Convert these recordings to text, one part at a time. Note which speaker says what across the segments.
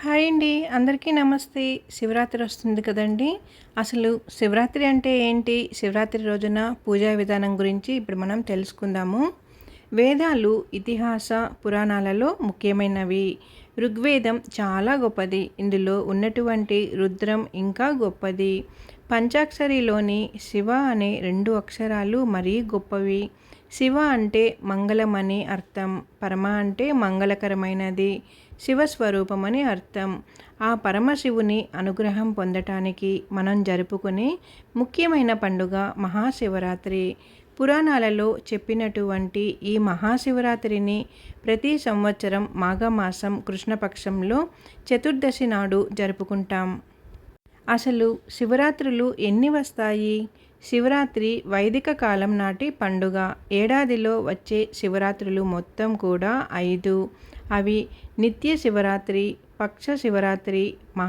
Speaker 1: Hi అండి. అందరికీ నమస్తే. శివరాత్రి వస్తుంది కదండి. అసలు శివరాత్రి అంటే ఏంటి? శివరాత్రి రోజున పూజా విధానం గురించి ఇప్పుడు మనం తెలుసుకుందాము. వేదాలు ఇతిహాస పురాణాలలో ముఖ్యమైనవి. ఋగ్వేదం చాలా గొప్పది. ఇందులో ఉన్నటువంటి రుద్రం ఇంకా గొప్పది. పంచాక్షరిలోని శివ అనే రెండు అక్షరాలు మరీ గొప్పవి. శివ అంటే మంగళమని అర్థం. పరమ అంటే మంగళకరమైనది. శివస్వరూపమని అర్థం. ఆ పరమశివుని అనుగ్రహం పొందటానికి మనం జరుపుకునే ముఖ్యమైన పండుగ మహాశివరాత్రి. పురాణాలలో చెప్పినటువంటి ఈ మహాశివరాత్రిని ప్రతి సంవత్సరం మాఘమాసం కృష్ణపక్షంలో చతుర్దశి నాడు జరుపుకుంటాం. అసలు శివరాత్రులు ఎన్ని వస్తాయి? శివరాత్రి వైదిక కాలం నాటి పండుగ. ఏడాదిలో వచ్చే శివరాత్రులు మొత్తం కూడా ఐదు. అవి నిత్య శివరాత్రి పక్ష శివరాత్రి మా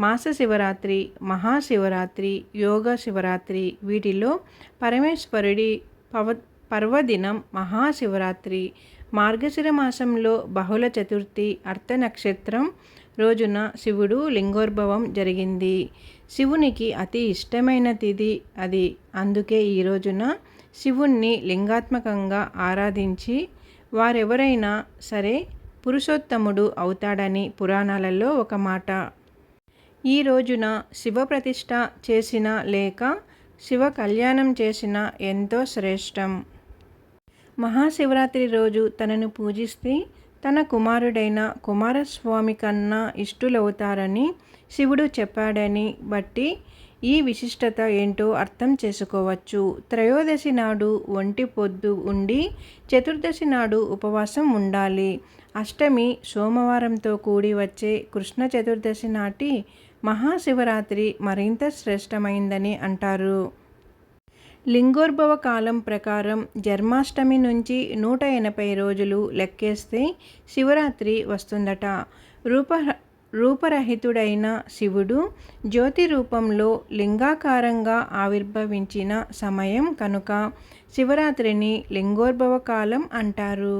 Speaker 1: మాస శివరాత్రి మహాశివరాత్రి యోగ శివరాత్రి. వీటిలో పరమేశ్వరుడి పవ పర్వదినం మహాశివరాత్రి మార్గశిర మాసంలో బహుళ చతుర్థి అర్థ నక్షత్రం రోజున శివుడు లింగోద్భవం జరిగింది. శివునికి అతి ఇష్టమైన తిథి అది. అందుకే ఈ రోజున శివుణ్ణి లింగాత్మకంగా ఆరాధించి వారెవరైనా సరే పురుషోత్తముడు అవుతాడని పురాణాలలో ఒక మాట. ఈ రోజున శివప్రతిష్ఠ చేసిన లేక శివ కళ్యాణం చేసిన ఎంతో శ్రేష్టం. మహాశివరాత్రి రోజు తనను పూజిస్తే తన కుమారుడైన కుమారస్వామి కన్నా ఇష్టులవుతారని శివుడు చెప్పాడని బట్టి ఈ విశిష్టత ఏంటో అర్థం చేసుకోవచ్చు. త్రయోదశి నాడు ఒంటి పొద్దు ఉండి చతుర్దశి నాడు ఉపవాసం ఉండాలి. అష్టమి సోమవారంతో కూడి వచ్చే కృష్ణ చతుర్దశి నాటి మహాశివరాత్రి మరింత శ్రేష్టమైందని అంటారు. లింగోద్భవ కాలం ప్రకారం జన్మాష్టమి నుంచి నూట ఎనభై రోజులు లెక్కేస్తే శివరాత్రి వస్తుందట. రూప రూపరహితుడైన శివుడు జ్యోతి రూపంలో లింగాకారంగా ఆవిర్భవించిన సమయం కనుక శివరాత్రిని లింగోద్భవ కాలం అంటారు.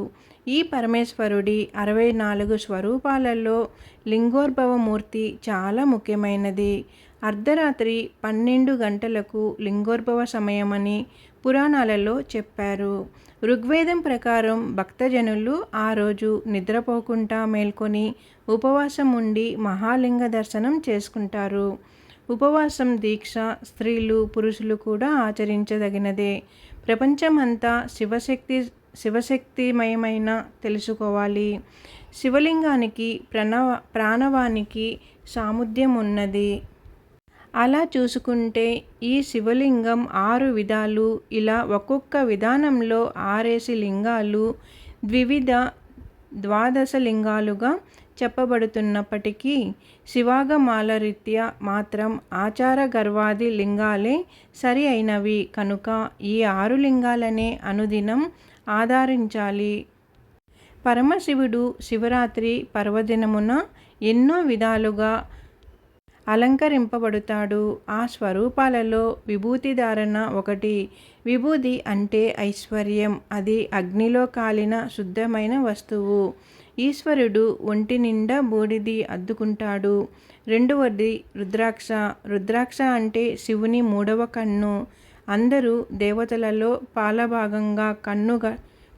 Speaker 1: ఈ పరమేశ్వరుడి అరవై నాలుగు స్వరూపాలలో లింగోద్భవమూర్తి చాలా ముఖ్యమైనది. అర్ధరాత్రి పన్నెండు గంటలకు లింగోద్భవ సమయమని పురాణాలలో చెప్పారు. ఋగ్వేదం ప్రకారం భక్తజనులు ఆ రోజు నిద్రపోకుండా మేల్కొని ఉపవాసం ఉండి మహాలింగ దర్శనం చేసుకుంటారు. ఉపవాసం దీక్ష స్త్రీలు పురుషులు కూడా ఆచరించదగినదే. ప్రపంచమంతా శివశక్తి శివశక్తిమయమైన తెలుసుకోవాలి. శివలింగానికి ప్రణవ ప్రాణవానికి సాముద్యం ఉన్నది అలా చూసుకుంటే ఈ శివలింగం ఆరు విధాలు. ఇలా ఒక్కొక్క విధానంలో ఆరేసి లింగాలు ద్వివిధ ద్వాదశ లింగాలుగా చెప్పబడుతున్నప్పటికీ శివాగమాల రీత్యా మాత్రం ఆచార గర్వాది లింగాలే సరి అయినవి. కనుక ఈ ఆరు లింగాలనే అనుదినం ఆధారించాలి. పరమశివుడు శివరాత్రి పర్వదినమున ఎన్నో విధాలుగా అలంకరింపబడతాడు. ఆ స్వరూపాలలో విభూతి ధారణ ఒకటి. విభూది అంటే ఐశ్వర్యం. అది అగ్నిలో కాలిన శుద్ధమైన వస్తువు. ఈశ్వరుడు ఒంటి నిండా బూడిది అద్దుకుంటాడు. రెండవది రుద్రాక్ష. రుద్రాక్ష అంటే శివుని మూడవ కన్ను. అందరూ దేవతలలో పాలభాగంగా కన్నుగ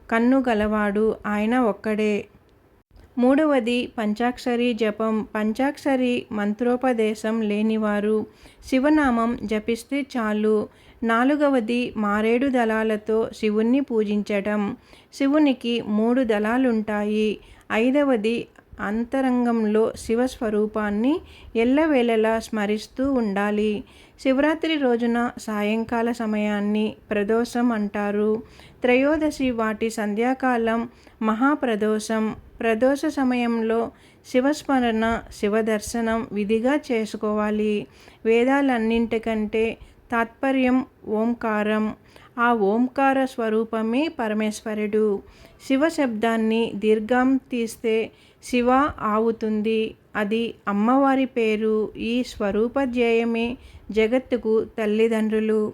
Speaker 1: కన్ను గలవాడు ఆయన ఒక్కడే. మూడవది పంచాక్షరి జపం. పంచాక్షరి మంత్రోపదేశం లేనివారు శివనామం జపిస్తే చాలు. నాలుగవది మారేడు దళాలతో శివుణ్ణి పూజించటం. శివునికి మూడు దళాలుంటాయి. ఐదవది అంతరంగంలో శివస్వరూపాన్ని ఎల్లవేళలా స్మరిస్తూ ఉండాలి. శివరాత్రి రోజున సాయంకాల సమయాన్ని ప్రదోషం అంటారు. త్రయోదశి వాటి సంధ్యాకాలం మహాప్రదోషం. ప్రదోష సమయంలో శివస్మరణ శివదర్శనం విధిగా చేసుకోవాలి. వేదాలన్నింటికంటే తాత్పర్యం ఓంకారం. ఆ ఓంకార స్వరూపమే పరమేశ్వరుడు. శివ శబ్దాన్ని దీర్ఘం తీస్తే శివ ఆవుతుంది. అది అమ్మవారి పేరు. ఈ స్వరూపధ్యేయమే జగత్తుకు తల్లిదండ్రులు.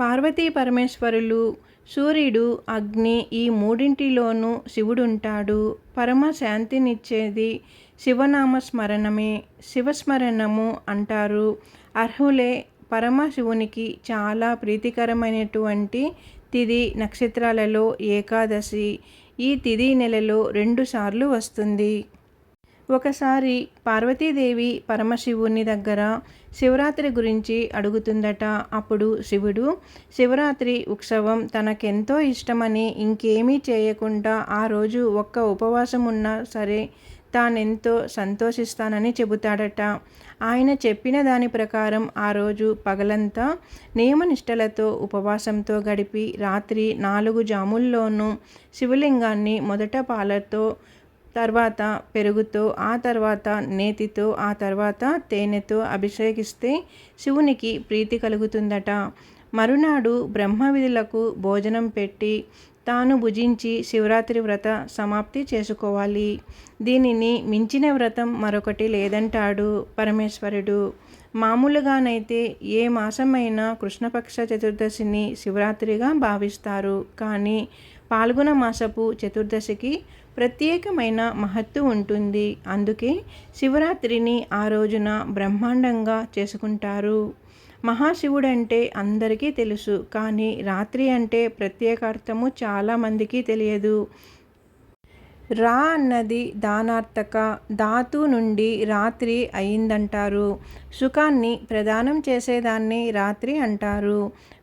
Speaker 1: పార్వతీ పరమేశ్వరులు సూర్యుడు అగ్ని ఈ మూడింటిలోనూ శివుడుంటాడు. పరమ శాంతినిచ్చేది శివనామ స్మరణమే శివస్మరణము అంటారు. అర్హులే పరమశివునికి చాలా ప్రీతికరమైనటువంటి తిది నక్షత్రాలలో ఏకాదశి. ఈ తిది నెలలో రెండుసార్లు వస్తుంది. ఒకసారి పార్వతీదేవి పరమశివుని దగ్గర శివరాత్రి గురించి అడుగుతుందట. అప్పుడు శివుడు శివరాత్రి ఉత్సవం తనకెంతో ఇష్టమని ఇంకేమీ చేయకుండా ఆ రోజు ఒక్క ఉపవాసం ఉన్నా సరే తానెంతో సంతోషిస్తానని చెబుతాడట. ఆయన చెప్పిన దాని ప్రకారం ఆ రోజు పగలంతా నియమనిష్టలతో ఉపవాసంతో గడిపి రాత్రి నాలుగు జాముల్లోనూ శివలింగాన్ని మొదట పాలతో తర్వాత పెరుగుతో ఆ తర్వాత నేతితో ఆ తర్వాత తేనెతో అభిషేకిస్తే శివునికి ప్రీతి కలుగుతుందట. మరునాడు బ్రహ్మవిధులకు భోజనం పెట్టి తాను భుజించి శివరాత్రి వ్రత సమాప్తి చేసుకోవాలి. దీనిని మించిన వ్రతం మరొకటి లేదంటాడు పరమేశ్వరుడు. మామూలుగానైతే ఏ మాసమైనా కృష్ణపక్ష చతుర్దశిని శివరాత్రిగా భావిస్తారు. కానీ పాల్గొన మాసపు చతుర్దశికి ప్రత్యేకమైన మహత్తు ఉంటుంది. అందుకే శివరాత్రిని ఆ రోజున బ్రహ్మాండంగా చేసుకుంటారు. మహాశివుడంటే అందరికీ తెలుసు కానీ రాత్రి అంటే ప్రత్యేకార్థము చాలామందికి తెలియదు. రా అన్నది దానార్థక ధాతు నుండి రాత్రి అయిందంటారు. సుఖాన్ని ప్రదానం చేసేదాన్ని రాత్రి అంటారు.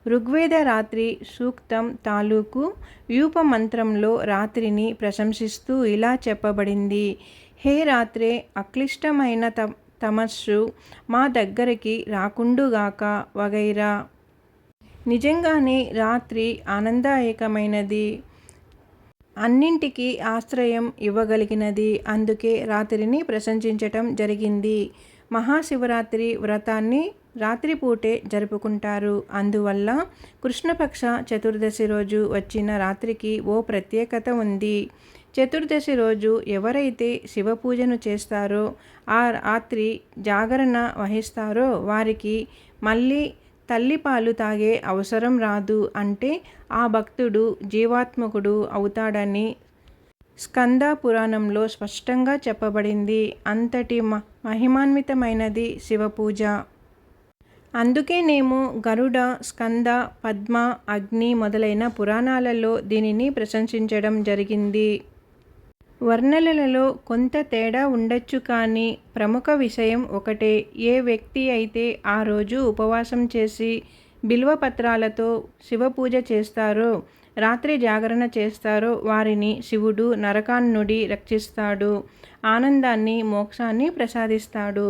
Speaker 1: ఋగ్వేద రాత్రి సూక్తం తాలూకు యూప మంత్రంలో రాత్రిని ప్రశంసిస్తూ ఇలా చెప్పబడింది. హే రాత్రే అక్లిష్టమైన త తమస్సు మా దగ్గరికి రాకుండుగాక వగైరా. నిజంగానే రాత్రి ఆనందాయకమైనది. అన్నింటికీ ఆశ్రయం ఇవ్వగలిగినది. అందుకే రాత్రిని ప్రశంసించటం జరిగింది. మహాశివరాత్రి వ్రతాన్ని రాత్రిపూటే జరుపుకుంటారు. అందువల్ల కృష్ణపక్ష చతుర్దశి రోజు వచ్చిన రాత్రికి ఓ ప్రత్యేకత ఉంది. చతుర్దశి రోజు ఎవరైతే శివ పూజను చేస్తారో ఆ రాత్రి జాగరణ వహిస్తారో వారికి మళ్ళీ తల్లి పాలు తాగే అవసరం రాదు అంటే ఆ భక్తుడు జీవాత్మకుడు అవుతాడని స్కంద పురాణంలో స్పష్టంగా చెప్పబడింది. అంతటి మహిమాన్వితమైనది శివపూజ. అందుకేనేమో గరుడ స్కంద పద్మ అగ్ని మొదలైన పురాణాలలో దీనిని ప్రశంసించడం జరిగింది. వర్ణనలలో కొంత తేడా ఉండొచ్చు కానీ ప్రముఖ విషయం ఒకటే. ఏ వ్యక్తి అయితే ఆ రోజు ఉపవాసం చేసి బిల్వపత్రాలతో శివపూజ చేస్తారో రాత్రి జాగరణ చేస్తారో వారిని శివుడు నరకాన్నుడి రక్షిస్తాడు. ఆనందాన్ని మోక్షాన్ని ప్రసాదిస్తాడు.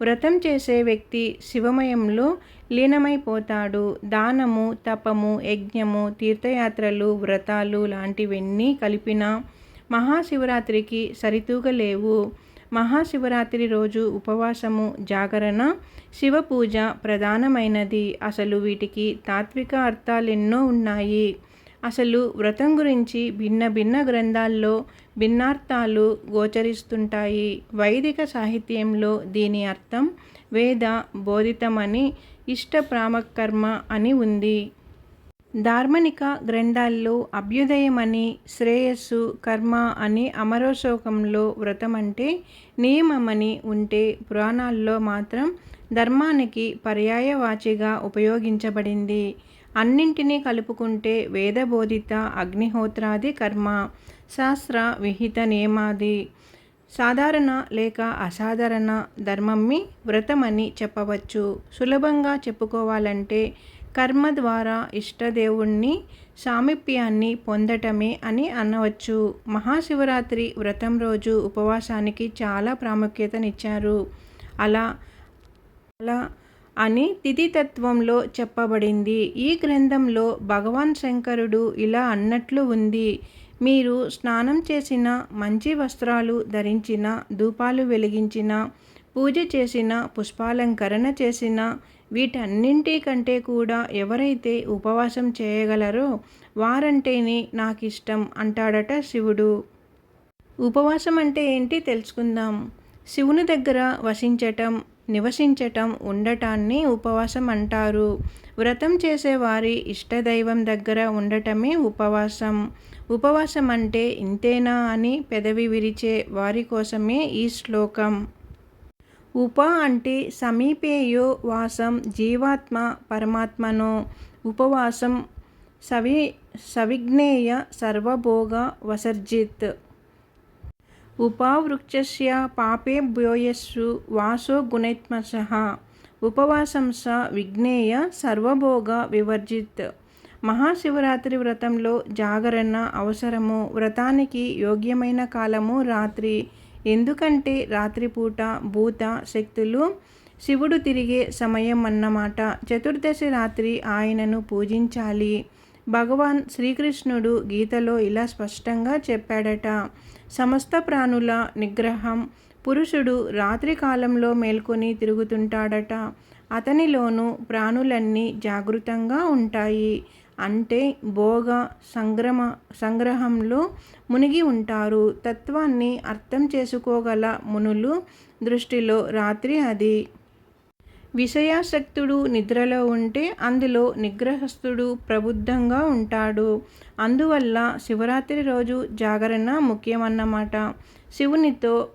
Speaker 1: వ్రతం చేసే వ్యక్తి శివమయంలో లీనమైపోతాడు. దానము తపము యజ్ఞము తీర్థయాత్రలు వ్రతాలు లాంటివన్నీ కలిపిన మహాశివరాత్రికి సరితూగలేవు. మహాశివరాత్రి రోజు ఉపవాసము జాగరణ శివ పూజ ప్రధానమైనది. అసలు వీటికి తాత్విక అర్థాలెన్నో ఉన్నాయి. అసలు వ్రతం గురించి భిన్న భిన్న గ్రంథాల్లో భిన్నార్థాలు గోచరిస్తుంటాయి. వైదిక సాహిత్యంలో దీని అర్థం వేద బోధితమని ఇష్ట ప్రామకర్మ అని ఉంది. ధార్మనిక గ్రంథాల్లో అభ్యుదయమని శ్రేయస్సు కర్మ అని అమరోశోకంలో వ్రతం అంటే నియమమని ఉంటే పురాణాల్లో మాత్రం ధర్మానికి పర్యాయవాచిగా ఉపయోగించబడింది. అన్నింటినీ కలుపుకుంటే వేదబోధిత అగ్నిహోత్రాది కర్మ శాస్త్ర విహిత నియమాది సాధారణ లేక అసాధారణ ధర్మమ్మి వ్రతమని చెప్పవచ్చు. సులభంగా చెప్పుకోవాలంటే కర్మ ద్వారా ఇష్టదేవుణ్ణి సామీప్యాన్ని పొందటమే అని అనవచ్చు. మహాశివరాత్రి వ్రతం రోజు ఉపవాసానికి చాలా ప్రాముఖ్యతనిచ్చారు. అలా అలా అని తిథితత్వంలో చెప్పబడింది. ఈ గ్రంథంలో భగవాన్ శంకరుడు ఇలా అన్నట్లు ఉంది. మీరు స్నానం చేసిన మంచి వస్త్రాలు ధరించిన ధూపాలు వెలిగించిన పూజ చేసిన పుష్పాలంకరణ చేసిన వీటన్నింటి కంటే కూడా ఎవరైతే ఉపవాసం చేయగలరో వారంటేనే నాకు ఇష్టం అంటాడట శివుడు. ఉపవాసం అంటే ఏంటి తెలుసుకుందాం. శివుని దగ్గర వసించటం నివసించటం ఉండటాన్ని ఉపవాసం అంటారు. వ్రతం చేసేవారి ఇష్టదైవం దగ్గర ఉండటమే ఉపవాసం. ఉపవాసం అంటే ఇంతేనా అని పెదవి విరిచే వారి కోసమే ఈ శ్లోకం. ఉప అంటే సమీపేయో వాసం జీవాత్మ పరమాత్మనో. ఉపవాసం సవి సవిజ్ఞేయ సర్వభోగ వసర్జిత్. ఉపావృక్షస్య పాపేభ్యోయస్సు వాసో గుణైత్మస. ఉపవాసం స విజ్ఞేయ సర్వభోగ వివర్జిత్. మహాశివరాత్రి వ్రతంలో జాగరణ అవసరము. వ్రతానికి యోగ్యమైన కాలము రాత్రి. ఎందుకంటే రాత్రిపూట భూత శక్తులు శివుడు తిరిగే సమయం అన్నమాట. చతుర్దశి రాత్రి ఆయనను పూజించాలి. భగవాన్ శ్రీకృష్ణుడు గీతలో ఇలా స్పష్టంగా చెప్పాడట. సమస్త ప్రాణుల నిగ్రహం పురుషుడు రాత్రి కాలంలో మేల్కొని తిరుగుతుంటాడట. అతనిలోనూ ప్రాణులన్నీ జాగృతంగా ఉంటాయి. అంటే భోగ సంగ్రమ సంగ్రహంలో మునిగి ఉంటారు. తత్వాన్ని అర్థం చేసుకోగల మునులు దృష్టిలో రాత్రి అది. విషయాసక్తుడు నిద్రలో ఉంటే అందులో నిగ్రహస్థుడు ప్రబుద్ధంగా ఉంటాడు. అందువల్ల శివరాత్రి రోజు జాగరణ ముఖ్యమన్నమాట. శివునితో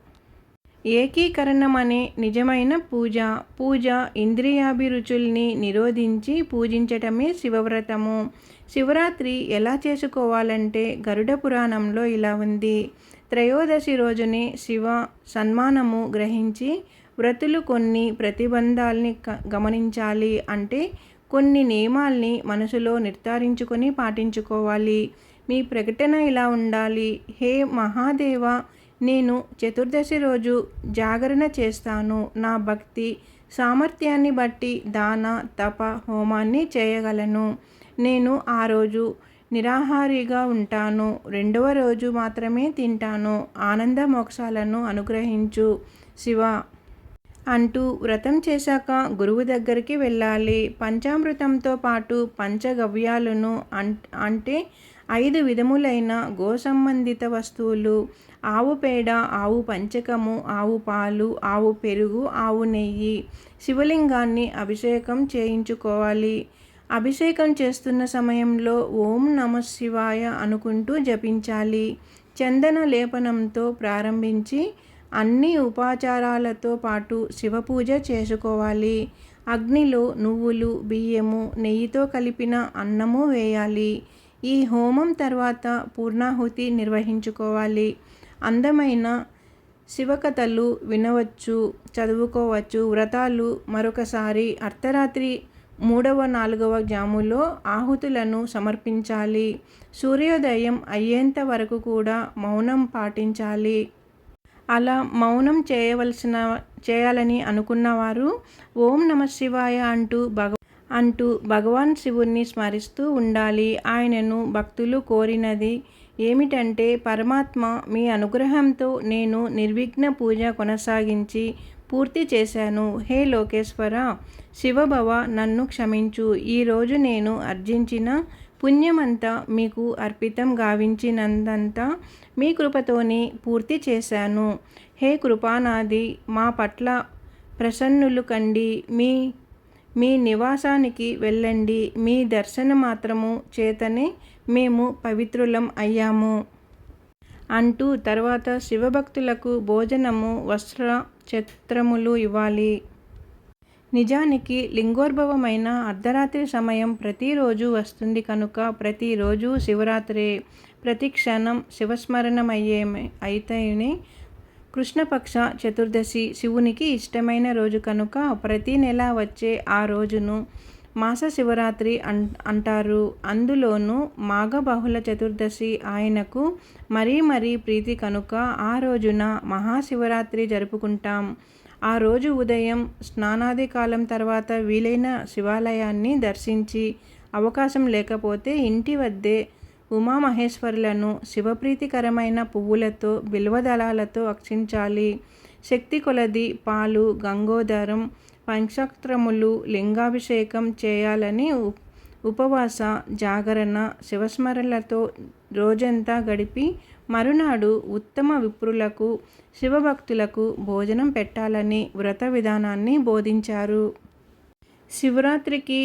Speaker 1: ఏకీకరణం అనే నిజమైన పూజ. పూజ ఇంద్రియాభిరుచుల్ని నిరోధించి పూజించటమే శివవ్రతము. శివరాత్రి ఎలా చేసుకోవాలంటే గరుడ పురాణంలో ఇలా ఉంది. త్రయోదశి రోజునే శివ సన్మానము గ్రహించి వ్రతులు కొన్ని ప్రతిబంధాల్ని గమనించాలి. అంటే కొన్ని నియమాల్ని మనసులో నిర్ధారించుకొని పాటించుకోవాలి. మీ ప్రకటన ఇలా ఉండాలి. హే మహాదేవ నేను చతుర్దశి రోజు జాగరణ చేస్తాను. నా భక్తి సామర్థ్యాన్ని బట్టి దాన తప హోమాన్ని చేయగలను. నేను ఆ రోజు నిరాహారిగా ఉంటాను. రెండవ రోజు మాత్రమే తింటాను. ఆనంద మోక్షాలను అనుగ్రహించు. శివ అంటూ వ్రతం చేశాక గురువు దగ్గరికి వెళ్ళాలి. పంచామృతంతో పాటు పంచగవ్యాలను అంటే ఐదు విధములైన గో సంబంధిత వస్తువులు ఆవు పేడ ఆవు పంచకము ఆవు పాలు ఆవు పెరుగు ఆవు నెయ్యి శివలింగాన్ని అభిషేకం చేయించుకోవాలి. అభిషేకం చేస్తున్న సమయంలో ఓం నమ శివాయ అనుకుంటూ జపించాలి. చందన లేపనంతో ప్రారంభించి అన్ని ఉపాచారాలతో పాటు శివపూజ చేసుకోవాలి. అగ్నిలో నువ్వులు బియ్యము నెయ్యితో కలిపిన అన్నము వేయాలి. ఈ హోమం తర్వాత పూర్ణాహుతి నిర్వహించుకోవాలి. అందమైన శివకథలు వినవచ్చు చదువుకోవచ్చు. వ్రతాలు మరొకసారి అర్ధరాత్రి మూడవ నాలుగవ జాములో ఆహుతులను సమర్పించాలి. సూర్యోదయం అయ్యేంత వరకు కూడా మౌనం పాటించాలి. అలా మౌనం చేయవలసిన చేయాలని అనుకున్నవారు ఓం నమ శివాయ అంటూ భగ అంటూ భగవాన్ శివుణ్ణి స్మరిస్తూ ఉండాలి. ఆయనను భక్తులు కోరినది ఏమిటంటే పరమాత్మ మీ అనుగ్రహంతో నేను నిర్విఘ్న పూజ కొనసాగించి పూర్తి చేశాను. హే లోకేశ్వర శివభవ నన్ను క్షమించు. ఈరోజు నేను అర్జించిన పుణ్యమంతా మీకు అర్పితం గావించినందంతా మీ కృపతోనే పూర్తి చేశాను. హే కృపానాది మా పట్ల ప్రసన్నులు కండి. మీ మీ నివాసానికి వెళ్ళండి. మీ దర్శన మాత్రము చేతనే మేము పవిత్రులం అయ్యాము. అంటూ తర్వాత శివభక్తులకు భోజనము వస్త్ర ఛత్రములు ఇవ్వాలి. నిజానికి లింగోద్భవమైన అర్ధరాత్రి సమయం ప్రతిరోజు వస్తుంది కనుక ప్రతిరోజు శివరాత్రే ప్రతి క్షణం శివస్మరణమయ్యే అయితేనే కృష్ణపక్ష చతుర్దశి శివునికి ఇష్టమైన రోజు కనుక ప్రతి నెల వచ్చే ఆ రోజును మాస శివరాత్రి అం అంటారు. అందులోనూ మాఘబహుళ చతుర్దశి ఆయనకు మరీ మరీ ప్రీతి కనుక ఆ రోజున మహాశివరాత్రి జరుపుకుంటాం. ఆ రోజు ఉదయం స్నానాది కాలం తర్వాత వీలైన శివాలయాన్ని దర్శించి అవకాశం లేకపోతే ఇంటి వద్దే ఉమామహేశ్వరులను శివప్రీతికరమైన పువ్వులతో బిల్వదళాలతో అక్షించాలి శక్తి కొలది పాలు గంగోదరం పంచక్రములు లింగాభిషేకం చేయాలని ఉపవాస జాగరణ శివస్మరణలతో రోజంతా గడిపి మరునాడు ఉత్తమ విప్రులకు శివభక్తులకు భోజనం పెట్టాలని వ్రత విధానాన్ని బోధించారు. శివరాత్రికి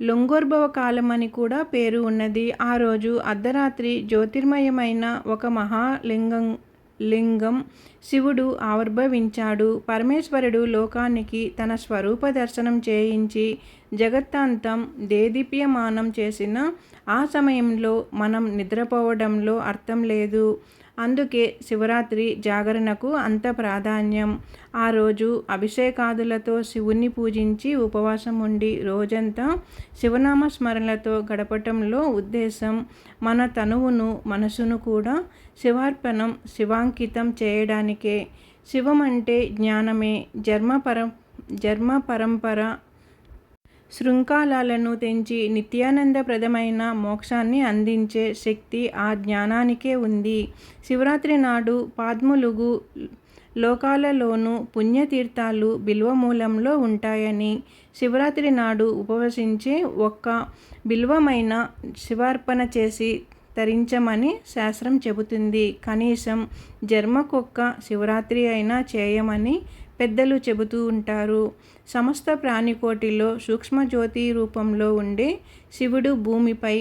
Speaker 1: లొంగోర్భవ కాలం అని కూడా పేరు ఉన్నది. ఆ రోజు అర్ధరాత్రి జ్యోతిర్మయమైన ఒక మహాలింగం లింగం. శివుడు ఆవిర్భవించాడు. పరమేశ్వరుడు లోకానికి తన స్వరూప దర్శనం చేయించి జగత్తాంతం దేదీప్యమానం చేసిన ఆ సమయంలో మనం నిద్రపోవడంలో అర్థం లేదు. అందుకే శివరాత్రి జాగరణకు అంత ప్రాధాన్యం. ఆ రోజు అభిషేకాదులతో శివుణ్ణి పూజించి ఉపవాసం ఉండి రోజంతా శివనామ స్మరణలతో గడపటంలో ఉద్దేశం మన తనువును మనసును కూడా శివార్పణం శివాంకితం చేయడానికే. శివం అంటే జ్ఞానమే. జన్మ పరం జన్మ పరంపర శృంఖలాలను తెంచి నిత్యానందప్రదమైన మోక్షాన్ని అందించే శక్తి ఆ జ్ఞానానికే ఉంది. శివరాత్రి నాడు పాద్ములుగు లోకాలలోనూ పుణ్యతీర్థాలు బిల్వమూలంలో ఉంటాయని శివరాత్రి నాడు ఉపవసించే ఒక్క బిల్వమైన శివార్పణ చేసి తరించమని శాస్త్రం చెబుతుంది. కనీసం జర్మకొక్క శివరాత్రి అయినా చేయమని పెద్దలు చెబుతూ ఉంటారు. సమస్త ప్రాణికోటిలో సూక్ష్మజ్యోతి రూపంలో ఉండే శివుడు భూమిపై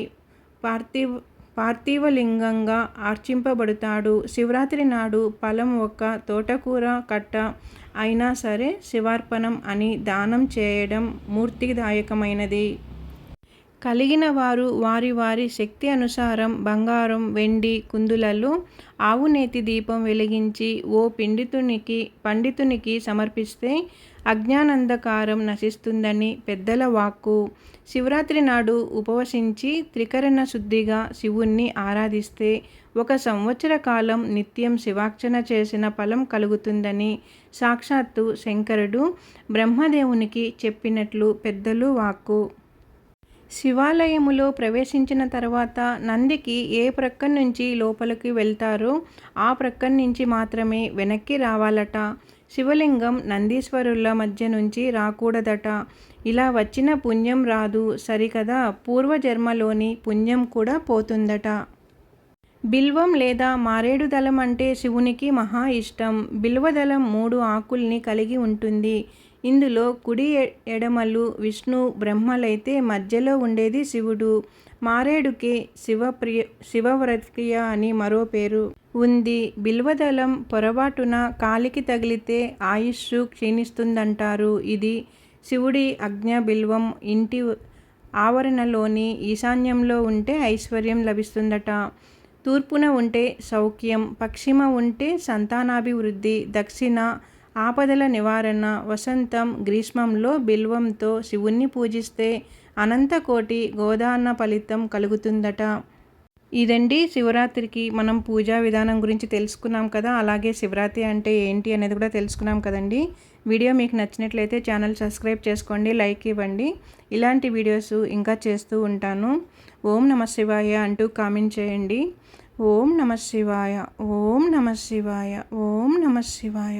Speaker 1: పార్థివ పార్థివలింగంగా ఆర్చింపబడతాడు. శివరాత్రి నాడు ఫలం ఒక్క తోటకూర కట్ట అయినా సరే శివార్పణం అని దానం చేయడం మూర్తిదాయకమైనది. కలిగిన వారు వారి వారి శక్తి అనుసారం బంగారం వెండి కుందులలో ఆవునేతి దీపం వెలిగించి ఓ పిండితునికి పండితునికి సమర్పిస్తే అజ్ఞానందకారం నశిస్తుందని పెద్దల వాక్కు. శివరాత్రి నాడు ఉపవసించి త్రికరణ శుద్ధిగా శివుణ్ణి ఆరాధిస్తే ఒక సంవత్సర కాలం నిత్యం శివార్చన చేసిన ఫలం కలుగుతుందని సాక్షాత్తు శంకరుడు బ్రహ్మదేవునికి చెప్పినట్లు పెద్దలు వాక్కు. శివాలయములో ప్రవేశించిన తర్వాత నందికి ఏ ప్రక్క నుంచి లోపలికి వెళ్తారో ఆ ప్రక్క నుంచి మాత్రమే వెనక్కి రావాలట. శివలింగం నందీశ్వరుల మధ్య నుంచి రాకూడదట. ఇలా వచ్చిన పుణ్యం రాదు సరికదా పూర్వజన్మలోని పుణ్యం కూడా పోతుందట. బిల్వం లేదా మారేడు దళం అంటే శివునికి మహా ఇష్టం. బిల్వదళం మూడు ఆకుల్ని కలిగి ఉంటుంది. ఇందులో కుడి ఎడమలు విష్ణు బ్రహ్మలైతే మధ్యలో ఉండేది శివుడు. మారేడుకి శివప్రియ శివవ్రతియ అని మరో పేరు ఉంది. బిల్వదళం పొరపాటున కాలికి తగిలితే ఆయుష్ క్షీణిస్తుందంటారు. ఇది శివుడి అజ్ఞ బిల్వం ఇంటి ఆవరణలోని ఈశాన్యంలో ఉంటే ఐశ్వర్యం లభిస్తుందట. తూర్పున ఉంటే సౌఖ్యం పశ్చిమ ఉంటే సంతానాభివృద్ధి దక్షిణ ఆపదల నివారణ వసంతం గ్రీష్మంలో బిల్వంతో శివుణ్ణి పూజిస్తే అనంతకోటి గోదాన ఫలితం కలుగుతుందట. ఇదండి శివరాత్రికి మనం పూజా విధానం గురించి తెలుసుకున్నాం కదా అలాగే శివరాత్రి అంటే ఏంటి అనేది కూడా తెలుసుకున్నాం కదండి. వీడియో మీకు నచ్చినట్లయితే ఛానల్ సబ్స్క్రైబ్ చేసుకోండి లైక్ ఇవ్వండి. ఇలాంటి వీడియోస్ ఇంకా చేస్తూ ఉంటాను. ఓం నమ శివాయ అంటూ కామెంట్ చేయండి. ఓం నమ శివాయ ఓం నమ శివాయ ఓం నమ శివాయ.